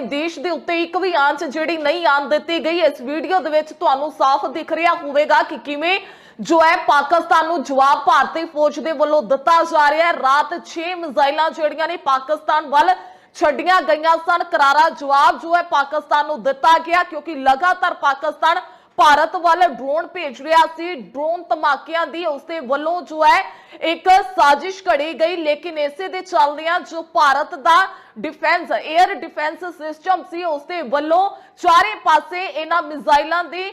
ਦੇਸ਼ ਦੇ ਉੱਤੇ ਇੱਕ ਵੀ ਆਂਚ ਜਿਹੜੀ ਨਹੀਂ ਆਣ ਦਿੱਤੀ ਗਈ, ਇਸ ਵੀਡੀਓ ਦੇ ਵਿੱਚ ਤੁਹਾਨੂੰ ਸਾਫ਼ ਦਿਖ ਰਿਹਾ ਹੋਵੇਗਾ ਕਿ ਕਿਵੇਂ ਜੋ ਹੈ ਪਾਕਿਸਤਾਨ ਨੂੰ ਜਵਾਬ ਭਾਰਤੀ ਫੌਜ ਦੇ ਵੱਲੋਂ ਦਿੱਤਾ ਜਾ ਰਿਹਾ ਹੈ। ਰਾਤ 6 ਮਿਜ਼ਾਈਲਾਂ ਜਿਹੜੀਆਂ ਨੇ ਪਾਕਿਸਤਾਨ ਵੱਲ ਛੱਡੀਆਂ ਗਈਆਂ ਸਨ। ਕਰਾਰਾ ਜਵਾਬ ਜੋ ਹੈ ਪਾਕਿਸਤਾਨ ਨੂੰ ਦਿੱਤਾ ਗਿਆ, ਕਿਉਂਕਿ ਲਗਾਤਾਰ ਪਾਕਿਸਤਾਨ ਭਾਰਤ ਵੱਲ ਡਰੋਨ ਭੇਜ ਰਿਹਾ ਸੀ। ਡਰੋਨ ਧਮਾਕਿਆਂ ਦੀ ਉਸਦੇ ਵੱਲੋਂ ਜੋ ਹੈ, ਇੱਕ ਸਾਜ਼ਿਸ਼ ਘੜੀ ਗਈ, ਲੇਕਿਨ ਇਸੇ ਦੇ ਚੱਲਦਿਆਂ ਜੋ ਭਾਰਤ ਦਾ ਡਿਫੈਂਸ 에ਅਰ ਡਿਫੈਂਸ ਸਿਸਟਮ ਸੀ ਉਸਦੇ ਵੱਲੋਂ ਚਾਰੇ ਪਾਸੇ ਇਹਨਾਂ ਮਿਜ਼ਾਈਲਾਂ ਦੇ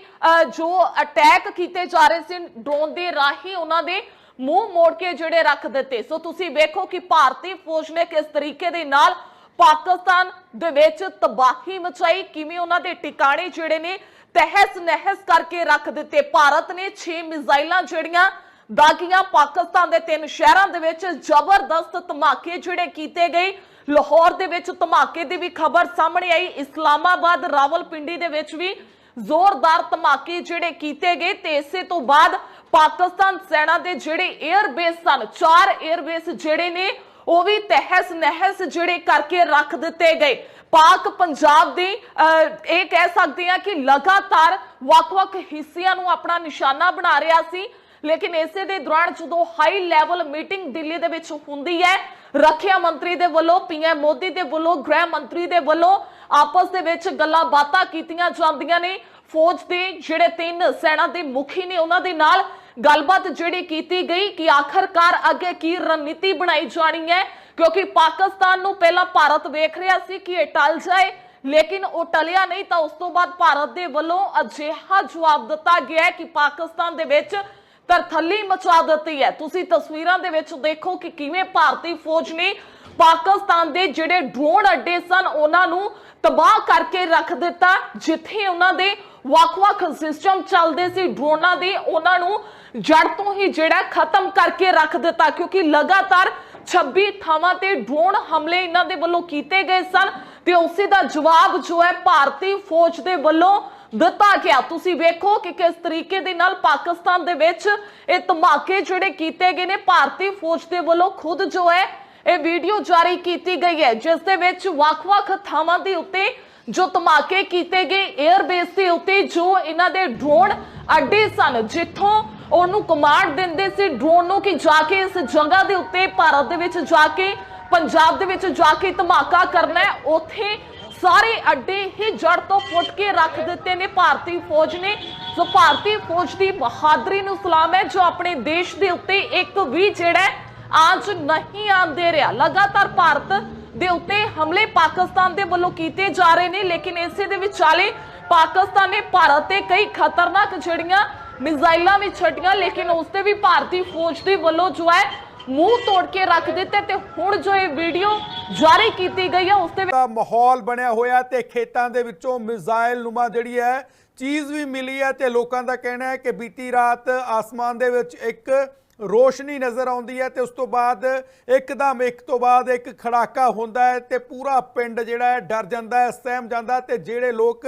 ਜੋ ਅਟੈਕ ਕੀਤੇ ਜਾ ਰਹੇ ਸੀ ਡਰੋਨ ਦੇ ਰਾਹੀਂ ਉਹਨਾਂ ਦੇ ਮੂੰਹ ਮੋੜ ਕੇ ਜਿਹੜੇ ਰੱਖ ਦਿੱਤੇ। ਸੋ ਤੁਸੀਂ ਵੇਖੋ ਕਿ ਭਾਰਤੀ ਫੌਜ ਨੇ ਕਿਸ ਤਰੀਕੇ ਦੇ ਨਾਲ ਪਾਕਿਸਤਾਨ ਦੇ ਵਿੱਚ ਤਬਾਹੀ ਮਚਾਈ, ਕਿਵੇਂ ਉਹਨਾਂ ਦੇ ਟਿਕਾਣੇ ਜਿਹੜੇ ਨੇ ਤਹਿਸ ਨਹਿਸ ਕਰਕੇ ਰੱਖ ਦਿੱਤੇ। ਭਾਰਤ ਨੇ 6 ਮਿਜ਼ਾਈਲਾਂ ਜਿਹੜੀਆਂ ਦਾਗੀਆਂ ਪਾਕਿਸਤਾਨ ਦੇ ਤਿੰਨ ਸ਼ਹਿਰਾਂ ਦੇ ਵਿੱਚ ਜ਼ਬਰਦਸਤ ਧਮਾਕੇ ਜਿਹੜੇ ਕੀਤੇ ਗਏ। ਲਾਹੌਰ ਦੇ ਵਿੱਚ ਧਮਾਕੇ ਦੀ ਵੀ ਖਬਰ ਸਾਹਮਣੇ ਆਈ। ਇਸਲਾਮਾਬਾਦ, ਰਾਵਲਪਿੰਡੀ ਦੇ ਵਿੱਚ ਵੀ ਜ਼ੋਰਦਾਰ ਧਮਾਕੇ ਜਿਹੜੇ ਕੀਤੇ ਗਏ ਤੇ ਇਸੇ ਤੋਂ ਬਾਅਦ ਪਾਕਿਸਤਾਨ ਸੈਨਾ ਦੇ ਜਿਹੜੇ 에ਅਰ ਬੇਸ ਸਨ, ਚਾਰ 에ਅਰ ਬੇਸ ਜਿਹੜੇ ਨੇ, ਉਹ ਵੀ ਤਹਿਸ ਨਹਿਸ ਜਿਹੜੇ ਕਰਕੇ ਰੱਖ ਦਿੱਤੇ ਗਏ। ਪਾਕ ਪੰਜਾਬ ਦੀ ਅਹ, ਇਹ ਕਹਿ ਸਕਦੇ ਆ ਕਿ ਲਗਾਤਾਰ ਵੱਖ-ਵੱਖ ਹਿੱਸਿਆਂ ਨੂੰ ਆਪਣਾ ਨਿਸ਼ਾਨਾ ਬਣਾ ਰਿਹਾ ਸੀ। ਲੇਕਿਨ ਇਸੇ ਦੇ ਦੌਰਾਨ ਜਦੋਂ ਹਾਈ ਲੈਵਲ ਮੀਟਿੰਗ ਦਿੱਲੀ ਦੇ ਵਿੱਚ ਹੁੰਦੀ ਹੈ ਰੱਖਿਆ ਮੰਤਰੀ ਦੇ ਵੱਲੋਂ ਪੀਐਮ ਮੋਦੀ ਦੇ ਵੱਲੋਂ ਗ੍ਰਹਿ ਮੰਤਰੀ ਦੇ ਵੱਲੋਂ ਆਪਸ ਦੇ ਵਿੱਚ ਗੱਲਾਂ ਬਾਤਾਂ ਕੀਤੀਆਂ ਜਾਂਦੀਆਂ ਨੇ। ਫੌਜ ਦੇ ਜਿਹੜੇ ਤਿੰਨ ਸੈਨਾ ਦੇ ਮੁਖੀ ਨੇ ਉਹਨਾਂ ਦੇ ਨਾਲ ਗੱਲਬਾਤ ਜਿਹੜੀ ਕੀਤੀ ਗਈ ਕਿ ਆਖਰਕਾਰ ਅੱਗੇ ਕੀ ਰਣਨੀਤੀ ਬਣਾਈ ਜਾਣੀ ਹੈ। ਕਿਉਂਕਿ ਪਾਕਿਸਤਾਨ ਨੂੰ ਪਹਿਲਾਂ ਭਾਰਤ ਵੇਖ ਰਿਹਾ ਸੀ ਕਿ ਇਹ ਟਲ ਜਾਏ, ਲੇਕਿਨ ਉਹ ਟਲਿਆ ਨਹੀਂ ਤਾਂ ਉਸ ਤੋਂ ਬਾਅਦ ਭਾਰਤ ਦੇ ਵੱਲੋਂ ਅਜਿਹਾ ਜਵਾਬ ਦਿੱਤਾ ਗਿਆ ਕਿ ਪਾਕਿਸਤਾਨ ਦੇ ਵਿੱਚ ਤਰਥੱਲੀ ਮਚਾ ਦਿੱਤੀ ਹੈ। ਤੁਸੀਂ ਤਸਵੀਰਾਂ ਦੇ ਵਿੱਚ ਦੇਖੋ ਕਿ ਕਿਵੇਂ ਭਾਰਤੀ ਫੌਜ ਨੇ ਪਾਕਿਸਤਾਨ ਦੇ ਜਿਹੜੇ ਡਰੋਨ ਅੱਡੇ ਸਨ, ਉਹਨਾਂ ਨੂੰ ਤਬਾਹ ਕਰਕੇ ਰੱਖ ਦਿੱਤਾ, ਜਿੱਥੇ ਉਹਨਾਂ ਦੇ ਵੱਖ-ਵੱਖ ਸਿਸਟਮ ਚੱਲਦੇ ਸੀ। ਡਰੋਨਾਂ ਦੇ ਉਹਨਾਂ ਨੂੰ ਜੜ ਤੋਂ ਹੀ ਜਿਹੜਾ ਖਤਮ ਕਰਕੇ ਰੱਖ ਦਿੱਤਾ, ਕਿਉਂਕਿ ਲਗਾਤਾਰ 26 ਥਾਵਾਂ ਤੇ ਡਰੋਨ ਹਮਲੇ ਇਹਨਾਂ ਦੇ ਵੱਲੋਂ ਕੀਤੇ ਗਏ ਸਨ ਤੇ ਉਸੇ ਦਾ ਜਵਾਬ ਜੋ ਹੈ ਭਾਰਤੀ ਫੌਜ ਦੇ ਵੱਲੋਂ ਦਿੱਤਾ ਗਿਆ। ਤੁਸੀਂ ਵੇਖੋ ਕਿ ਕਿਸ ਤਰੀਕੇ ਦੇ ਨਾਲ ਪਾਕਿਸਤਾਨ ਦੇ ਵਿੱਚ ਇਹ ਧਮਾਕੇ ਜਿਹੜੇ ਕੀਤੇ ਗਏ ਨੇ, ਭਾਰਤੀ ਫੌਜ ਦੇ ਵੱਲੋਂ ਖੁਦ ਜੋ ਹੈ ਇਹ ਵੀਡੀਓ ਜਾਰੀ ਕੀਤੀ ਗਈ ਹੈ, ਜਿਸ ਦੇ ਵਿੱਚ ਵੱਖ-ਵੱਖ ਥਾਵਾਂ ਦੇ ਉੱਤੇ ਜੋ ਧਮਾਕੇ ਕੀਤੇ ਗਏ 에ਅਰ ਬੇਸ ਦੇ ਉੱਤੇ ਜੋ ਇਹਨਾਂ ਦੇ ਡਰੋਨ ਅੱਡੇ ਸਨ, ਜਿੱਥੋਂ ਉਹਨੂੰ ਕਮਾਂਡ ਦਿੰਦੇ ਸੀ ਡਰੋਨ ਨੂੰ ਕਿ ਜਾ ਕੇ ਇਸ ਜਗ੍ਹਾ ਦੇ ਉੱਤੇ ਭਾਰਤ ਦੇ ਵਿੱਚ ਜਾ ਕੇ ਪੰਜਾਬ ਦੇ ਵਿੱਚ ਜਾ ਕੇ ਧਮਾਕਾ ਕਰਨਾ ਹੈ। ਉੱਥੇ ਸਾਰੇ ਅੱਡੇ ਹੀ ਜੜ ਤੋਂ ਪੁੱਟ ਕੇ ਰੱਖ ਦਿੱਤੇ ਨੇ ਭਾਰਤੀ ਫੌਜ ਨੇ। ਸੋ ਭਾਰਤੀ ਫੌਜ ਦੀ ਬਹਾਦਰੀ ਨੂੰ ਸਲਾਮ ਹੈ ਜੋ ਆਪਣੇ ਦੇਸ਼ ਦੇ ਉੱਤੇ ਇੱਕ ਵੀ ਜਿਹੜਾ ਹੈ, ਨਹੀਂ ਆਉਣ ਰਿਹਾ। ਲਗਾਤਾਰ ਭਾਰਤ ਦੇ ਉੱਤੇ ਹਮਲੇ ਪਾਕਿਸਤਾਨ ਦੇ ਵੱਲੋਂ ਕੀਤੇ ਜਾ ਰਹੇ ਨੇ ਲੇਕਿਨ ਇਸੇ ਦੇ ਵਿਚਾਲੇ ਪਾਕਿਸਤਾਨ ਨੇ ਭਾਰਤ ਤੇ ਕਈ ਖਤਰਨਾਕ ਜਿਹੜੀਆਂ ਮਿਜ਼ਾਈਲਾਂ ਵੀ ਛੱਡੀਆਂ, ਲੇਕਿਨ ਉਸ ਤੇ ਵੀ ਭਾਰਤੀ ਫੌਜ ਦੇ ਵੱਲੋਂ ਜੋ ਹੈ ਮੂੰਹ ਤੋੜ ਕੇ ਰੱਖ ਦਿੱਤੇ ਤੇ ਹੁਣ ਜੋ ਇਹ ਵੀਡੀਓ ਜਾਰੀ ਕੀਤੀ ਗਈ ਹੈ, ਉਸ ਦੇ ਦਾ ਮਾਹੌਲ ਬਣਿਆ ਹੋਇਆ ਤੇ ਖੇਤਾਂ ਦੇ ਵਿੱਚੋਂ ਮਿਜ਼ਾਈਲ ਨੁਮਾ ਜਿਹੜੀ ਹੈ, ਚੀਜ਼ ਵੀ ਮਿਲੀ ਹੈ ਤੇ ਲੋਕਾਂ ਦਾ ਕਹਿਣਾ ਹੈ ਕਿ ਬੀਤੀ ਰਾਤ ਆਸਮਾਨ ਦੇ ਵਿੱਚ ਇੱਕ ਰੋਸ਼ਨੀ ਨਜ਼ਰ ਆਉਂਦੀ ਹੈ ਤੇ ਉਸ ਤੋਂ ਬਾਅਦ ਇੱਕਦਮ ਇੱਕ ਤੋਂ ਬਾਅਦ ਇੱਕ ਖੜਾਕਾ ਹੁੰਦਾ ਹੈ ਤੇ ਪੂਰਾ ਪਿੰਡ ਜਿਹੜਾ ਹੈ ਡਰ ਜਾਂਦਾ ਹੈ, ਸਹਿਮ ਜਾਂਦਾ ਹੈ ਤੇ ਜਿਹੜੇ ਲੋਕ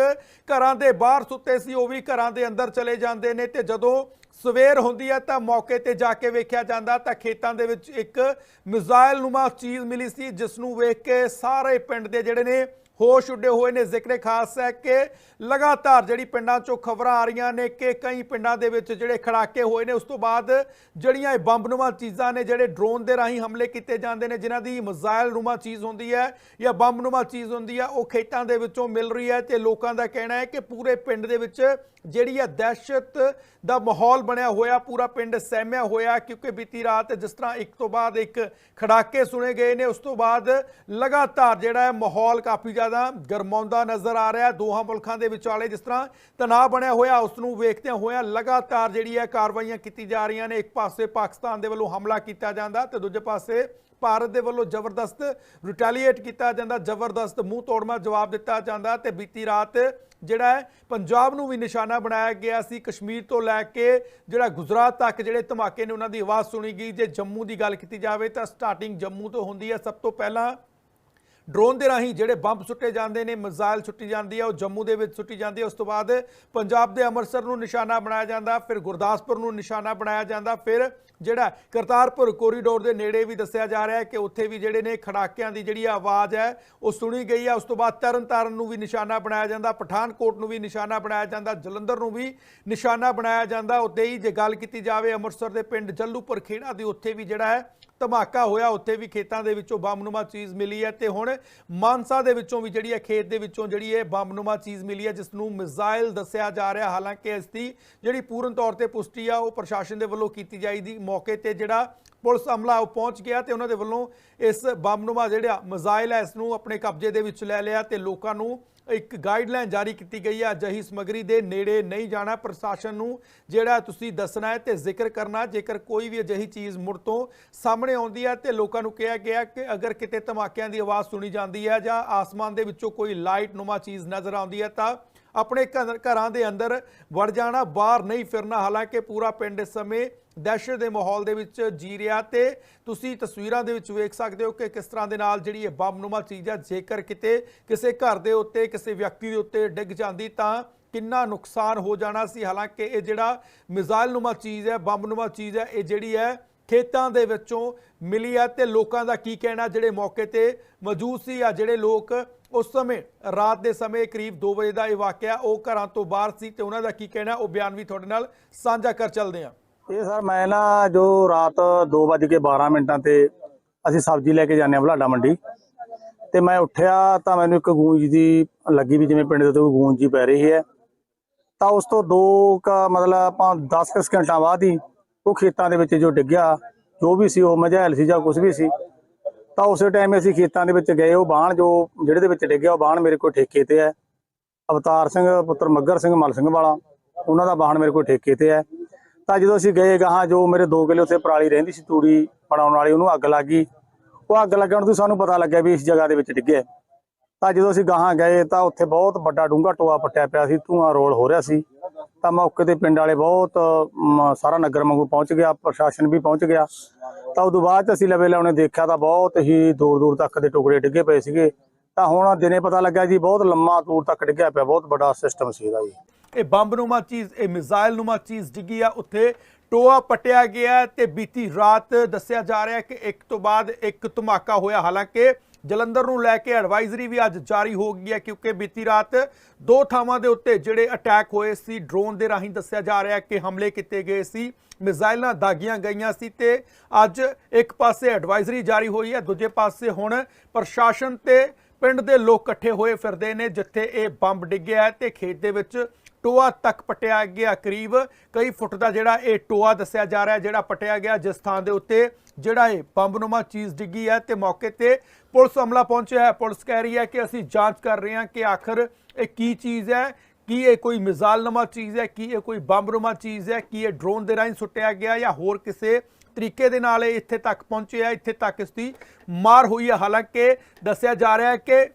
ਘਰਾਂ ਦੇ ਬਾਹਰ ਸੁੱਤੇ ਸੀ ਉਹ ਵੀ ਘਰਾਂ ਦੇ ਅੰਦਰ ਚਲੇ ਜਾਂਦੇ ਨੇ ਤੇ ਜਦੋਂ ਸਵੇਰ ਹੁੰਦੀ ਹੈ ਤਾਂ ਮੌਕੇ ਤੇ ਜਾ ਕੇ ਵੇਖਿਆ ਜਾਂਦਾ ਤਾਂ ਖੇਤਾਂ ਦੇ ਵਿੱਚ ਇੱਕ ਮਿਜ਼ਾਈਲ ਨੁਮਾ ਚੀਜ਼ ਮਿਲੀ ਸੀ ਜਿਸ ਨੂੰ ਵੇਖ ਕੇ ਸਾਰੇ ਪਿੰਡ ਦੇ ਜਿਹੜੇ ਨੇ ਹੋਸ਼ ਉੱਡੇ ਹੋਏ ਨੇ। ਜ਼ਿਕਰ ਖਾਸ ਹੈ ਕਿ ਲਗਾਤਾਰ ਜਿਹੜੀ ਪਿੰਡਾਂ ਚੋਂ ਖਬਰਾਂ ਆ ਰਹੀਆਂ ਨੇ ਕਿ ਕਈ ਪਿੰਡਾਂ ਦੇ ਵਿੱਚ ਜਿਹੜੇ ਖੜਾਕੇ ਹੋਏ ਨੇ, ਉਸ ਤੋਂ ਬਾਅਦ ਜਿਹੜੀਆਂ ਇਹ ਬੰਬਨੁਮਾ ਚੀਜ਼ਾਂ ਨੇ, ਜਿਹੜੇ ਡਰੋਨ ਦੇ ਰਾਹੀਂ ਹਮਲੇ ਕੀਤੇ ਜਾਂਦੇ ਨੇ, ਜਿਨ੍ਹਾਂ ਦੀ ਮਿਜ਼ਾਈਲ ਨੁਮਾ ਚੀਜ਼ ਹੁੰਦੀ ਹੈ ਜਾਂ ਬੰਬਨੁਮਾ ਚੀਜ਼ ਹੁੰਦੀ ਹੈ, ਉਹ ਖੇਤਾਂ ਦੇ ਵਿੱਚੋਂ ਮਿਲ ਰਹੀ ਹੈ ਤੇ ਲੋਕਾਂ ਦਾ ਕਹਿਣਾ ਹੈ ਕਿ ਪੂਰੇ ਪਿੰਡ ਦੇ ਵਿੱਚ ਜਿਹੜੀ ਹੈ ਦਹਿਸ਼ਤ ਦਾ ਮਾਹੌਲ ਬਣਿਆ ਹੋਇਆ, ਪੂਰਾ ਪਿੰਡ ਸਹਿਮਿਆ ਹੋਇਆ, ਕਿਉਂਕਿ ਬੀਤੀ ਰਾਤ ਜਿਸ ਤਰ੍ਹਾਂ ਇੱਕ ਤੋਂ ਬਾਅਦ ਇੱਕ ਖੜਾਕੇ ਸੁਣੇ ਗਏ ਨੇ, ਉਸ ਤੋਂ ਬਾਅਦ ਲਗਾਤਾਰ ਜਿਹੜਾ ਹੈ ਮਾਹੌਲ ਕਾਫੀ ਜ਼ਿਆਦਾ ਗਰਮਾਉਂਦਾ ਨਜ਼ਰ ਆ ਰਿਹਾ ਦੋਹਾਂ ਮੁਲਕਾਂ ਦੇ ਵਿਚਾਲੇ ਜਿਸ ਤਰ੍ਹਾਂ ਤਣਾਅ ਬਣਿਆ ਹੋਇਆ, ਉਸ ਨੂੰ ਵੇਖਦਿਆਂ ਹੋਇਆ ਲਗਾਤਾਰ ਜਿਹੜੀ ਹੈ ਕਾਰਵਾਈਆਂ ਕੀਤੀ ਜਾ ਰਹੀਆਂ ਨੇ, ਇੱਕ ਪਾਸੇ ਪਾਕਿਸਤਾਨ ਦੇ ਵੱਲੋਂ ਹਮਲਾ ਕੀਤਾ ਜਾਂਦਾ ਤੇ ਦੂਜੇ ਪਾਸੇ ਭਾਰਤ ਦੇ ਵੱਲੋਂ ਜ਼ਬਰਦਸਤ ਰਿਟੈਲੀਏਟ ਕੀਤਾ ਜਾਂਦਾ, ਜ਼ਬਰਦਸਤ ਮੂੰਹ ਤੋੜਮਾ ਜਵਾਬ ਦਿੱਤਾ ਜਾਂਦਾ ਤੇ ਬੀਤੀ ਰਾਤ ਜਿਹੜਾ ਪੰਜਾਬ ਨੂੰ ਵੀ ਨਿਸ਼ਾਨਾ ਬਣਾਇਆ ਗਿਆ ਸੀ। ਕਸ਼ਮੀਰ ਤੋਂ ਲੈ ਕੇ ਜਿਹੜਾ ਗੁਜਰਾਤ ਤੱਕ ਜਿਹੜੇ ਧਮਾਕੇ ਨੇ, ਉਹਨਾਂ ਦੀ ਆਵਾਜ਼ ਸੁਣੀ ਗਈ। ਜੇ ਜੰਮੂ ਦੀ ਗੱਲ ਕੀਤੀ ਜਾਵੇ ਤਾਂ ਸਟਾਰਟਿੰਗ ਜੰਮੂ ਤੋਂ ਹੁੰਦੀ ਹੈ। ਸਭ ਤੋਂ ਪਹਿਲਾਂ ਡਰੋਨ ਦੇ ਰਾਹੀਂ ਜਿਹੜੇ ਬੰਬ ਸੁੱਟੇ ਜਾਂਦੇ ਨੇ, ਮਿਜ਼ਾਈਲ ਸੁੱਟੀ ਜਾਂਦੀ ਹੈ ਉਹ ਜੰਮੂ ਦੇ ਵਿੱਚ ਸੁੱਟੀ ਜਾਂਦੀ ਹੈ ਉਸ ਤੋਂ ਬਾਅਦ ਪੰਜਾਬ ਦੇ ਅੰਮ੍ਰਿਤਸਰ ਨੂੰ ਨਿਸ਼ਾਨਾ ਬਣਾਇਆ ਜਾਂਦਾ, ਫਿਰ ਗੁਰਦਾਸਪੁਰ ਨੂੰ ਨਿਸ਼ਾਨਾ ਬਣਾਇਆ ਜਾਂਦਾ, ਫਿਰ ਜਿਹੜਾ ਕਰਤਾਰਪੁਰ ਕੋਰੀਡੋਰ ਦੇ ਨੇੜੇ ਵੀ ਦੱਸਿਆ ਜਾ ਰਿਹਾ ਹੈ ਕਿ ਉੱਥੇ ਵੀ ਜਿਹੜੇ ਨੇ ਖੜਾਕਿਆਂ ਦੀ ਜਿਹੜੀ ਆਵਾਜ਼ ਹੈ, ਉਹ ਸੁਣੀ ਗਈ ਹੈ ਉਸ ਤੋਂ ਬਾਅਦ ਤਰਨਤਾਰਨ ਨੂੰ ਵੀ ਨਿਸ਼ਾਨਾ ਬਣਾਇਆ ਜਾਂਦਾ, ਪਠਾਨਕੋਟ ਨੂੰ ਵੀ ਨਿਸ਼ਾਨਾ ਬਣਾਇਆ ਜਾਂਦਾ, ਜਲੰਧਰ ਨੂੰ ਵੀ ਨਿਸ਼ਾਨਾ ਬਣਾਇਆ ਜਾਂਦਾ। ਉੱਤੇ ਹੀ ਜੇ ਗੱਲ ਕੀਤੀ ਜਾਵੇ ਅੰਮ੍ਰਿਤਸਰ ਦੇ ਪਿੰਡ ਜੱਲੂਪੁਰ ਖੇੜਾ ਦੀ ਉੱਥੇ ਵੀ ਜਿਹੜਾ ਹੈ ਧਮਾਕਾ ਹੋਇਆ, ਉੱਥੇ ਵੀ ਖੇਤਾਂ ਦੇ ਵਿੱਚੋਂ ਬੰਬਨੁਮਾ ਚੀਜ਼ ਮਿਲੀ ਹੈ ਤੇ ਹੁਣ ਮਾਨਸਾ ਦੇ ਵਿੱਚੋਂ ਵੀ ਜਿਹੜੀ ਹੈ, ਖੇਤ ਦੇ ਵਿੱਚੋਂ ਜਿਹੜੀ ਹੈ, ਬੰਬਨੁਮਾ ਚੀਜ਼ ਮਿਲੀ ਹੈ ਜਿਸ ਨੂੰ ਮਿਜ਼ਾਈਲ ਦੱਸਿਆ ਜਾ ਰਿਹਾ। ਹਾਲਾਂਕਿ ਇਸ ਦੀ ਜਿਹੜੀ ਪੂਰਨ ਤੌਰ ਤੇ ਪੁਸ਼ਟੀ ਆ, ਉਹ ਪ੍ਰਸ਼ਾਸਨ ਦੇ ਵੱਲੋਂ ਕੀਤੀ ਜਾਈਦੀ। ਮੌਕੇ ਤੇ ਜਿਹੜਾ ਪੁਲਿਸ ਅਮਲਾ ਉਹ ਪਹੁੰਚ ਗਿਆ ਤੇ ਉਹਨਾਂ ਦੇ ਵੱਲੋਂ ਇਸ ਬੰਬਨੁਮਾ ਜਿਹੜਾ ਮਿਜ਼ਾਈਲ ਹੈ, ਇਸ ਨੂੰ ਆਪਣੇ ਕਬਜ਼ੇ ਦੇ ਵਿੱਚ ਲੈ ਲਿਆ ਤੇ ਲੋਕਾਂ ਨੂੰ ਇੱਕ ਗਾਈਡਲਾਈਨ ਜਾਰੀ ਕੀਤੀ ਗਈ ਹੈ ਅਜਿਹੀ ਸਮਗਰੀ ਦੇ ਨੇੜੇ ਨਹੀਂ ਜਾਣਾ ਪ੍ਰਸ਼ਾਸਨ ਨੂੰ, ਜਿਹੜਾ ਤੁਸੀਂ ਦੱਸਣਾ ਹੈ ਤੇ ਜ਼ਿਕਰ ਕਰਨਾ, ਜੇਕਰ ਕੋਈ ਵੀ ਅਜਿਹੀ ਚੀਜ਼ ਮੁੜ ਤੋਂ ਸਾਹਮਣੇ ਆਉਂਦੀ ਹੈ ਤੇ ਲੋਕਾਂ ਨੂੰ ਕਿਹਾ ਗਿਆ ਕਿ ਅਗਰ ਕਿਤੇ ਧਮਾਕਿਆਂ ਦੀ ਆਵਾਜ਼ ਸੁਣੀ ਜਾਂਦੀ ਹੈ ਜਾਂ ਆਸਮਾਨ ਦੇ ਵਿੱਚੋਂ ਕੋਈ ਲਾਈਟ ਨੁਮਾ ਚੀਜ਼ ਨਜ਼ਰ ਆਉਂਦੀ ਹੈ ਤਾਂ ਆਪਣੇ ਘਰ- ਘਰਾਂ ਦੇ ਅੰਦਰ ਵੜ ਜਾਣਾ, ਬਾਹਰ ਨਹੀਂ ਫਿਰਨਾ। ਹਾਲਾਂਕਿ ਪੂਰਾ ਪਿੰਡ ਇਸ ਸਮੇਂ ਦਹਿਸ਼ਤ ਦੇ ਮਾਹੌਲ ਦੇ ਵਿੱਚ ਜੀ ਰਿਹਾ ਤੇ ਤੁਸੀਂ ਤਸਵੀਰਾਂ ਦੇ ਵਿੱਚ ਵੇਖ ਸਕਦੇ ਹੋ ਕਿ ਕਿਸ ਤਰ੍ਹਾਂ ਦੇ ਨਾਲ ਜਿਹੜੀ ਇਹ ਬੰਬਨੁਮਾ ਚੀਜ਼ ਹੈ ਜੇਕਰ ਕਿਤੇ ਕਿਸੇ ਘਰ ਦੇ ਉੱਤੇ, ਕਿਸੇ ਵਿਅਕਤੀ ਦੇ ਉੱਤੇ ਡਿੱਗ ਜਾਂਦੀ ਤਾਂ ਕਿੰਨਾ ਨੁਕਸਾਨ ਹੋ ਜਾਣਾ ਸੀ। ਹਾਲਾਂਕਿ ਇਹ ਜਿਹੜਾ ਮਿਜ਼ਾਈਲ ਨੁਮਾ ਚੀਜ਼ ਹੈ, ਬੰਬਨੁਮਾ ਚੀਜ਼ ਹੈ, ਇਹ ਜਿਹੜੀ ਹੈ ਖੇਤਾਂ ਦੇ ਵਿੱਚੋਂ ਮਿਲੀ ਹੈ ਤੇ ਲੋਕਾਂ ਦਾ ਕੀ ਕਹਿਣਾ, ਜਿਹੜੇ ਮੌਕੇ ਤੇ ਮੌਜੂਦ ਸੀ ਆ, ਜਿਹੜੇ ਲੋਕ ਉਸ ਸਮੇਂ, ਰਾਤ ਦੇ ਸਮੇਂ ਕਰੀਬ 2 ਵਜੇ ਦਾ ਇਹ ਵਾਕਿਆ ਉਹ ਘਰਾਂ ਤੋਂ ਬਾਹਰ ਸੀ ਤੇ ਉਹਨਾਂ ਦਾ ਕੀ ਕਹਿਣਾ, ਉਹ ਬਿਆਨ ਵੀ ਤੁਹਾਡੇ ਨਾਲ ਸਾਂਝਾ ਕਰ ਚੱਲਦੇ ਹਾਂ। ਇਹ ਸਰ, ਮੈਂ ਨਾ ਜੋ ਰਾਤ 2:12 ਮਿੰਟਾਂ ਤੇ ਅਸੀਂ ਸਬਜ਼ੀ ਲੈ ਕੇ ਜਾਂਦੇ ਆ ਬਲਾਡਾ ਮੰਡੀ। ਤੇ ਮੈਂ ਉੱਠਿਆ ਤਾਂ ਮੈਨੂੰ ਇੱਕ ਗੂੰਜ ਦੀ ਲੱਗੀ ਵੀ ਜਿਵੇਂ ਪਿੰਡ ਦੇ ਉੱਤੇ ਗੂੰਜ ਜੀ ਪੈ ਰਹੀ ਹੈ। ਤਾਂ ਉਸ ਤੋਂ ਦੋ ਕ ਮਤਲਬ ਆਪਾਂ 10 ਕੁ ਸਕਿੰਟਾਂ ਬਾਅਦ ਹੀ ਉਹ ਖੇਤਾਂ ਦੇ ਵਿੱਚ ਜੋ ਡਿੱਗਿਆ, ਜੋ ਵੀ ਸੀ ਉਹ ਮਝੈਲ ਸੀ ਜਾਂ ਕੁਝ ਵੀ ਸੀ ਤਾਂ ਉਸੇ ਟਾਈਮ ਅਸੀਂ ਖੇਤਾਂ ਦੇ ਵਿੱਚ ਗਏ, ਉਹ ਬਾਣ ਜੋ ਜਿਹੜੇ ਦੇ ਵਿੱਚ ਡਿੱਗਿਆ, ਉਹ ਬਾਣ ਮੇਰੇ ਕੋਲ ਠੇਕੇ ਤੇ ਹੈ। ਅਵਤਾਰ ਸਿੰਘ, ਪੁੱਤਰ ਮੱਗਰ ਸਿੰਘ, ਮਲ ਸਿੰਘ ਵਾਲਾ, ਉਹਨਾਂ ਦਾ ਬਾਣ ਮੇਰੇ ਕੋਲ ਠੇਕੇ ਤੇ ਹੈ। ਤਾਂ ਜਦੋਂ ਅਸੀਂ ਗਏ, ਗਾਹਾਂ ਜੋ ਮੇਰੇ ਦੋ ਕਿਲੇ ਉੱਥੇ ਪਰਾਲੀ ਰਹਿੰਦੀ ਸੀ ਤੂੜੀ ਬਣਾਉਣ ਵਾਲੀ, ਉਹਨੂੰ ਅੱਗ ਲੱਗ ਗਈ। ਉਹ ਅੱਗ ਲੱਗਣ ਤੋਂ ਸਾਨੂੰ ਪਤਾ ਲੱਗਿਆ ਵੀ ਇਸ ਜਗ੍ਹਾ ਦੇ ਵਿੱਚ ਡਿੱਗਿਆ ਤਾਂ ਜਦੋਂ ਅਸੀਂ ਗਾਹਾਂ ਗਏ, ਤਾਂ ਉੱਥੇ ਬਹੁਤ ਵੱਡਾ ਡੂੰਘਾ ਟੋਆ ਪੱਟਿਆ ਪਿਆ ਸੀ, ਧੂਆਂ ਰੋਲ ਹੋ ਰਿਹਾ ਸੀ। ਤਾਂ ਮੌਕੇ ਤੇ ਪਿੰਡ ਵਾਲੇ ਬਹੁਤ ਮ, ਸਾਰਾ ਨਗਰ ਵਾਂਗੂ ਪਹੁੰਚ ਗਿਆ ਪ੍ਰਸ਼ਾਸਨ ਵੀ ਪਹੁੰਚ ਗਿਆ। ਤਾਂ ਉਦੋਂ ਬਾਅਦ 'ਚ ਅਸੀਂ ਲਵੇ ਲਾਉਣੇ ਦੇਖਿਆ ਤਾਂ ਬਹੁਤ ਹੀ ਦੂਰ ਦੂਰ ਤੱਕ ਦੇ ਟੁਕੜੇ ਡਿੱਗੇ ਪਏ ਸੀਗੇ। ਤਾਂ ਹੁਣ ਦਿਨੇ ਪਤਾ ਲੱਗਾ ਜੀ ਬਹੁਤ ਲੰਮਾ ਦੂਰ ਤੱਕ ਡਿੱਗਿਆ ਪਿਆ ਬਹੁਤ ਵੱਡਾ ਸਿਸਟਮ ਸੀ ਇਹਦਾ ਜੀ। ਇਹ ਬੰਬਨੁਮਾ ਚੀਜ਼ ਇਹ ਮਿਜ਼ਾਈਲ ਨੁਮਾ ਚੀਜ਼ ਡਿੱਗੀ ਆ ਉੱਥੇ ਟੋਆ ਪਟਿਆ ਗਿਆ ਤੇ ਬੀਤੀ ਰਾਤ ਦੱਸਿਆ ਜਾ ਰਿਹਾ ਹੈ ਕਿ ਇੱਕ ਤੋਂ ਬਾਅਦ ਇੱਕ ਧਮਾਕਾ ਹੋਇਆ। ਹਾਲਾਂਕਿ ਜਲੰਧਰ ਨੂੰ ਲੈ ਕੇ ਐਡਵਾਈਜ਼ਰੀ ਵੀ ਅੱਜ ਜਾਰੀ ਹੋ ਗਈ ਹੈ, ਕਿਉਂਕਿ ਬੀਤੀ ਰਾਤ ਦੋ ਥਾਵਾਂ ਦੇ ਉੱਤੇ ਜਿਹੜੇ ਅਟੈਕ ਹੋਏ ਸੀ, ਡਰੋਨ ਦੇ ਰਾਹੀਂ ਦੱਸਿਆ ਜਾ ਰਿਹਾ ਕਿ ਹਮਲੇ ਕੀਤੇ ਗਏ ਸੀ, ਮਿਜ਼ਾਈਲਾਂ ਦਾਗੀਆਂ ਗਈਆਂ ਸੀ ਤੇ ਅੱਜ ਇੱਕ ਪਾਸੇ ਐਡਵਾਈਜ਼ਰੀ ਜਾਰੀ ਹੋਈ ਹੈ, ਦੂਜੇ ਪਾਸੇ ਹੁਣ ਪ੍ਰਸ਼ਾਸਨ ਤੇ ਪਿੰਡ ਦੇ ਲੋਕ ਇਕੱਠੇ ਹੋਏ ਫਿਰਦੇ ਨੇ, ਜਿੱਥੇ ਇਹ ਬੰਬ ਡਿੱਗਿਆ ਹੈ ਤੇ ਖੇਤ ਦੇ ਵਿੱਚ ਟੋਆ ਤੱਕ ਪਟਿਆ ਗਿਆ। ਕਰੀਬ ਕਈ ਫੁੱਟ ਦਾ ਜਿਹੜਾ ਇਹ ਟੋਆ ਦੱਸਿਆ ਜਾ ਰਿਹਾ, ਜਿਹੜਾ ਪਟਿਆ ਗਿਆ, ਜਿਸ ਥਾਂ ਦੇ ਉੱਤੇ ਜਿਹੜਾ ਇਹ ਬੰਬਨੁਮਾ ਚੀਜ਼ ਡਿੱਗੀ ਹੈ ਤੇ ਮੌਕੇ ਤੇ ਪੁਲਿਸ ਅਮਲਾ ਪਹੁੰਚਿਆ ਹੈ। ਪੁਲਿਸ ਕਹਿ ਰਹੀ ਹੈ ਕਿ ਅਸੀਂ ਜਾਂਚ ਕਰ ਰਹੇ ਹਾਂ ਕਿ ਆਖਰ ਇਹ ਕੀ ਚੀਜ਼ ਹੈ, ਕੀ ਇਹ ਕੋਈ ਮਿਜ਼ਾਲਨੁਮਾ ਚੀਜ਼ ਹੈ, ਕੀ ਇਹ ਕੋਈ ਬੰਬਨੁਮਾ ਚੀਜ਼ ਹੈ, ਕੀ ਇਹ ਡਰੋਨ ਦੇ ਰਾਹੀਂ ਸੁੱਟਿਆ ਗਿਆ ਜਾਂ ਹੋਰ ਕਿਸੇ ਤਰੀਕੇ ਦੇ ਨਾਲ ਇਹ ਇੱਥੇ ਤੱਕ ਪਹੁੰਚਿਆ, ਇੱਥੇ ਤੱਕ ਇਸ ਦੀ ਮਾਰ ਹੋਈ ਹੈ। ਹਾਲਾਂਕਿ ਦੱਸਿਆ ਜਾ ਰਿਹਾ ਹੈ ਕਿ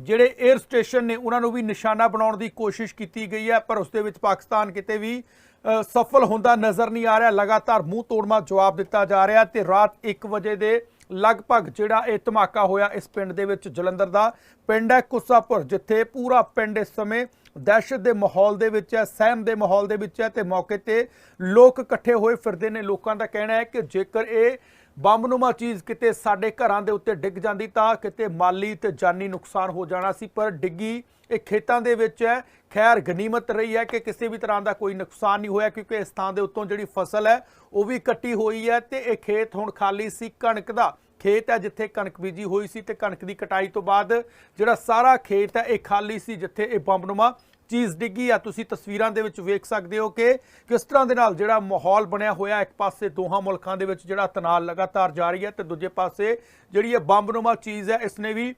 ਜਿਹੜੇ 에ਅਰ ਸਟੇਸ਼ਨ ਨੇ, ਉਹਨਾਂ ਨੂੰ ਵੀ ਨਿਸ਼ਾਨਾ ਬਣਾਉਣ ਦੀ ਕੋਸ਼ਿਸ਼ ਕੀਤੀ ਗਈ ਹੈ, ਪਰ ਉਸ ਦੇ ਵਿੱਚ ਪਾਕਿਸਤਾਨ ਕਿਤੇ ਵੀ ਸਫਲ ਹੁੰਦਾ ਨਜ਼ਰ ਨਹੀਂ ਆ ਰਿਹਾ। ਲਗਾਤਾਰ ਮੂੰਹ ਤੋੜਮਾ ਜਵਾਬ ਦਿੱਤਾ ਜਾ ਰਿਹਾ ਤੇ ਰਾਤ 1 ਵਜੇ ਦੇ ਲਗਭਗ ਜਿਹੜਾ ਇਹ ਧਮਾਕਾ ਹੋਇਆ ਇਸ ਪਿੰਡ ਦੇ ਵਿੱਚ ਜਲੰਧਰ ਦਾ, ਪਿੰਡ ਹੈ ਕੁੱਸਾਪੁਰ, ਜਿੱਥੇ ਪੂਰਾ ਪਿੰਡ ਇਸ ਸਮੇਂ ਦਹਿਸ਼ਤ ਦੇ ਮਾਹੌਲ ਦੇ ਵਿੱਚ ਹੈ, ਸਹਿਮ ਦੇ ਮਾਹੌਲ ਦੇ ਵਿੱਚ ਹੈ ਤੇ ਮੌਕੇ ਤੇ ਲੋਕ ਇਕੱਠੇ ਹੋਏ ਫਿਰਦੇ ਨੇ। ਲੋਕਾਂ ਦਾ ਕਹਿਣਾ ਹੈ ਕਿ ਜੇਕਰ ਇਹ ਬੰਬਨੁਮਾ ਚੀਜ਼ ਕਿਤੇ ਸਾਡੇ ਘਰਾਂ ਦੇ ਉੱਤੇ ਡਿੱਗ ਜਾਂਦੀ ਤਾਂ ਕਿਤੇ ਮਾਲੀ ਤੇ ਜਾਨੀ ਨੁਕਸਾਨ ਹੋ ਜਾਣਾ ਸੀ, ਪਰ ਡਿੱਗੀ ਇਹ ਖੇਤਾਂ ਦੇ ਵਿੱਚ ਹੈ। ਖੈਰ, ਗਨੀਮਤ ਰਹੀ ਹੈ ਕਿ ਕਿਸੇ ਵੀ ਤਰ੍ਹਾਂ ਦਾ ਕੋਈ ਨੁਕਸਾਨ ਨਹੀਂ ਹੋਇਆ, ਕਿਉਂਕਿ ਇਸ ਥਾਂ ਦੇ ਉੱਤੋਂ ਜਿਹੜੀ ਫਸਲ ਹੈ, ਉਹ ਵੀ ਕੱਟੀ ਹੋਈ ਹੈ ਤੇ ਇਹ ਖੇਤ ਹੁਣ ਖਾਲੀ ਸੀ। ਕਣਕ ਦਾ ਖੇਤ ਹੈ ਜਿੱਥੇ ਕਣਕ ਬੀਜੀ ਹੋਈ ਸੀ ਤੇ ਕਣਕ ਦੀ ਕਟਾਈ ਤੋਂ ਬਾਅਦ ਜਿਹੜਾ ਸਾਰਾ ਖੇਤ ਹੈ, ਇਹ ਖਾਲੀ ਸੀ ਜਿੱਥੇ ਇਹ ਬੰਬਨੁਮਾ ਚੀਜ਼ ਡਿੱਗੀ ਆ, ਤੁਸੀਂ ਤਸਵੀਰਾਂ ਦੇ ਵਿੱਚ ਵੇਖ ਸਕਦੇ ਹੋ ਕਿ ਕਿਸ ਤਰ੍ਹਾਂ ਦੇ ਨਾਲ ਜਿਹੜਾ ਮਾਹੌਲ ਬਣਿਆ ਹੋਇਆ ਇੱਕ ਪਾਸੇ ਦੋਹਾਂ ਮੁਲਕਾਂ ਦੇ ਵਿੱਚ ਜਿਹੜਾ ਤਣਾਅ ਲਗਾਤਾਰ ਜਾਰੀ ਹੈ ਤੇ ਦੂਜੇ ਪਾਸੇ ਜਿਹੜੀ ਇਹ ਬੰਬਨੁਮਾ ਚੀਜ਼ ਹੈ, ਇਸ ਨੇ ਵੀ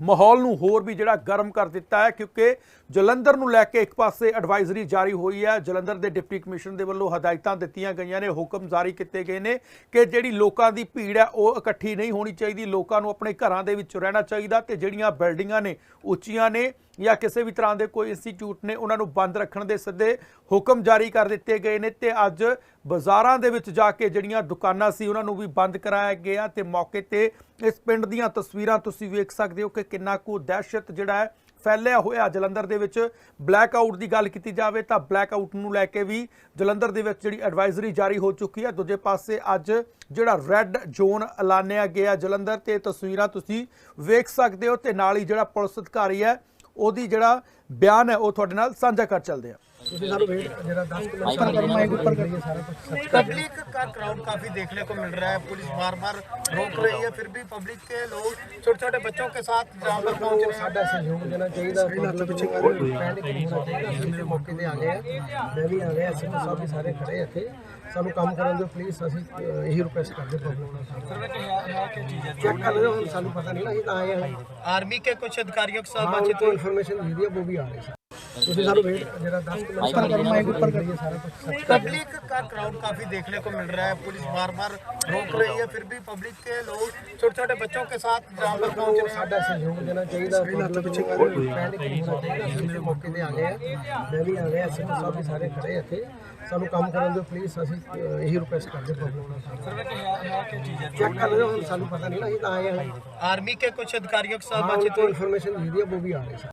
ਮਾਹੌਲ ਨੂੰ ਹੋਰ ਵੀ ਜਿਹੜਾ ਗਰਮ ਕਰ ਦਿੱਤਾ ਹੈ, ਕਿਉਂਕਿ ਜਲੰਧਰ ਨੂੰ ਲੈ ਕੇ ਇੱਕ ਪਾਸੇ ਐਡਵਾਈਜ਼ਰੀ ਜਾਰੀ ਹੋਈ ਹੈ। ਜਲੰਧਰ ਦੇ ਡਿਪਟੀ ਕਮਿਸ਼ਨਰ ਦੇ ਵੱਲੋਂ ਹਦਾਇਤਾਂ ਦਿੱਤੀਆਂ ਗਈਆਂ ਨੇ, ਹੁਕਮ ਜਾਰੀ ਕੀਤੇ ਗਏ ਨੇ ਕਿ ਜਿਹੜੀ ਲੋਕਾਂ ਦੀ ਭੀੜ ਹੈ, ਉਹ ਇਕੱਠੀ ਨਹੀਂ ਹੋਣੀ ਚਾਹੀਦੀ। ਲੋਕਾਂ ਨੂੰ ਆਪਣੇ ਘਰਾਂ ਦੇ ਵਿੱਚ ਰਹਿਣਾ ਚਾਹੀਦਾ ਤੇ ਜਿਹੜੀਆਂ ਬਿਲਡਿੰਗਾਂ ਨੇ, ਉੱਚੀਆਂ ਨੇ ਜਾਂ ਕਿਸੇ ਵੀ ਤਰ੍ਹਾਂ ਦੇ ਕੋਈ ਇੰਸਟੀਚਿਊਟ ਨੇ, ਉਹਨਾਂ ਨੂੰ ਬੰਦ ਰੱਖਣ ਦੇ ਸਿੱਧੇ ਹੁਕਮ ਜਾਰੀ ਕਰ ਦਿੱਤੇ ਗਏ ਨੇ ਤੇ ਅੱਜ ਬਾਜ਼ਾਰਾਂ ਦੇ ਵਿੱਚ ਜਾ ਕੇ ਜਿਹੜੀਆਂ ਦੁਕਾਨਾਂ ਸੀ, ਉਹਨਾਂ ਨੂੰ ਵੀ ਬੰਦ ਕਰਾਇਆ ਗਿਆ ਤੇ ਮੌਕੇ ਤੇ ਇਸ ਪਿੰਡ ਦੀਆਂ ਤਸਵੀਰਾਂ ਤੁਸੀਂ ਵੇਖ ਸਕਦੇ ਹੋ ਕਿ ਕਿੰਨਾ ਕੁ ਦਹਿਸ਼ਤ ਜਿਹੜਾ ਹੈ ਫੈਲਿਆ ਹੋਇਆ ਜਲੰਧਰ ਦੇ ਵਿੱਚ ਬਲੈਕ ਆਊਟ ਦੀ ਗੱਲ ਕੀਤੀ ਜਾਵੇ ਤਾਂ ਬਲੈਕ ਆਊਟ ਨੂੰ ਲੈ ਕੇ ਵੀ ਜਲੰਧਰ ਦੇ ਵਿੱਚ ਜਿਹੜੀ ਐਡਵਾਈਜ਼ਰੀ ਜਾਰੀ ਹੋ ਚੁੱਕੀ ਹੈ। ਦੂਜੇ ਪਾਸੇ ਅੱਜ ਜਿਹੜਾ ਰੈੱਡ ਜ਼ੋਨ ਐਲਾਨਿਆ ਗਿਆ ਜਲੰਧਰ ਤੇ ਤਸਵੀਰਾਂ ਤੁਸੀਂ ਵੇਖ ਸਕਦੇ ਹੋ ਤੇ ਨਾਲ ਹੀ ਜਿਹੜਾ ਪੁਲਿਸ ਅਧਿਕਾਰੀ ਹੈ, ਉਹਦੀ ਜਿਹੜਾ ਬਿਆਨ ਹੈ, ਉਹ ਤੁਹਾਡੇ ਨਾਲ ਸਾਂਝਾ ਕਰ ਚੱਲਦੇ ਆ ਤੁਸੀਂ ਸਾਨੂੰ ਵੇਟ ਜਿਹੜਾ 10 ਕਿਲੋਮੀਟਰ ਕਰ ਮਾਈਕ ਉੱਪਰ ਕਰੀਏ ਸਾਰਾ कुछ सच पब्लिक का क्राउड काफी देखने को मिल रहा है पुलिस बार बार रोक रही है फिर भी पब्लिक के लोग छोटे छोटे बच्चों के साथ जहाँ पर पहुंच रहे हैं ਸਾਡਾ ਸਹਿਯੋਗ ਦੇਣਾ ਚਾਹੀਦਾ ਮਤਲਬ ਪਿੱਛੇ ਪੈਨਿਕ ਨਹੀਂ ਹੋਣਾ ਚਾਹੀਦਾ ਅਸੀਂ ਵੀ ਮੌਕੇ ਤੇ ਆ ਗਏ ਆ ਮੈਂ ਵੀ ਆ ਗਿਆ ਅਸੀਂ ਸਭ ਵੀ ਸਾਰੇ ਖੜੇ ਆ ਇੱਥੇ ਸਾਨੂੰ ਕੰਮ ਕਰਨ ਦਿਓ ਪਲੀਜ਼ ਅਸੀਂ ਅਹ, ਇਹੀ ਰਿਕੁਐਸਟ ਕਰਦੇ ਪਬਲਿਕ ਨੂੰ ਚੈੱਕ ਕਰ ਲਿਓ ਹੁਣ ਸਾਨੂੰ ਪਤਾ ਨਹੀਂ ਨਾ ਅਸੀਂ ਤਾਂ ਆਏ ਹਾਂ आर्मी के कुछ अधिकारियों के साथ ਹਾਂ बातचीत ਉਹ ਤੋਂ ਇਨਫੋਰਮੇਸ਼ਨ ਮਿਲੀ ਹੈ ਉਹ ਵੀ ਆ ਰਹੇ ਸੀ ਤੁਸੀਂ ਸਾਨੂੰ ਵੇਟ ਜਿਹੜਾ 10 ਕਿਲੋਮੀਟਰ ਕਰ ਮਾਈਕ ਉੱਪਰ ਕਰੀਏ ਸਾਰਾ ਕੁਝ ਸੱਚ पब्लिक का क्राउड काफी देखने को मिल रहा है पुलिस बार बार रोक रही है फिर भी पब्लिक के लोग छोटे छोटे बच्चों के साथ जहाँ पर पहुंच रहे हैं ਸਾਡਾ ਸਹਿਯੋਗ ਦੇਣਾ ਚਾਹੀਦਾ ਮਤਲਬ ਪਿੱਛੇ ਪੈਨਿਕ ਨਹੀਂ ਹੋਣਾ ਚਾਹੀਦਾ ਅਸੀਂ ਵੀ ਮੌਕੇ ਤੇ ਆ ਗਏ ਆ ਮੈਂ ਵੀ ਆ ਗਿਆ ਅਸੀਂ ਸਭ ਵੀ ਸਾਰੇ ਖੜੇ ਆ ਇੱਥੇ ਸਾਨੂੰ ਕੰਮ ਕਰਨ ਦਿਓ ਪਲੀਜ਼ ਅਸੀਂ ਅਹ, ਇਹੀ ਰਿਕੁਐਸਟ ਕਰਦੇ ਪਬਲਿਕ ਨੂੰ ਚੈੱਕ ਕਰ ਲਿਓ ਹੁਣ ਸਾਨੂੰ ਪਤਾ ਨਹੀਂ ਨਾ ਅਸੀਂ ਤਾਂ ਆਏ ਹਾਂ आर्मी के कुछ अधिकारियों के साथ ਹਾਂ ਉਹ बातचीत ਤੋਂ ਇਨਫੋਰਮੇਸ਼ਨ ਮਿਲੀ ਹੈ ਉਹ ਵੀ ਆ ਰਹੇ ਸੀ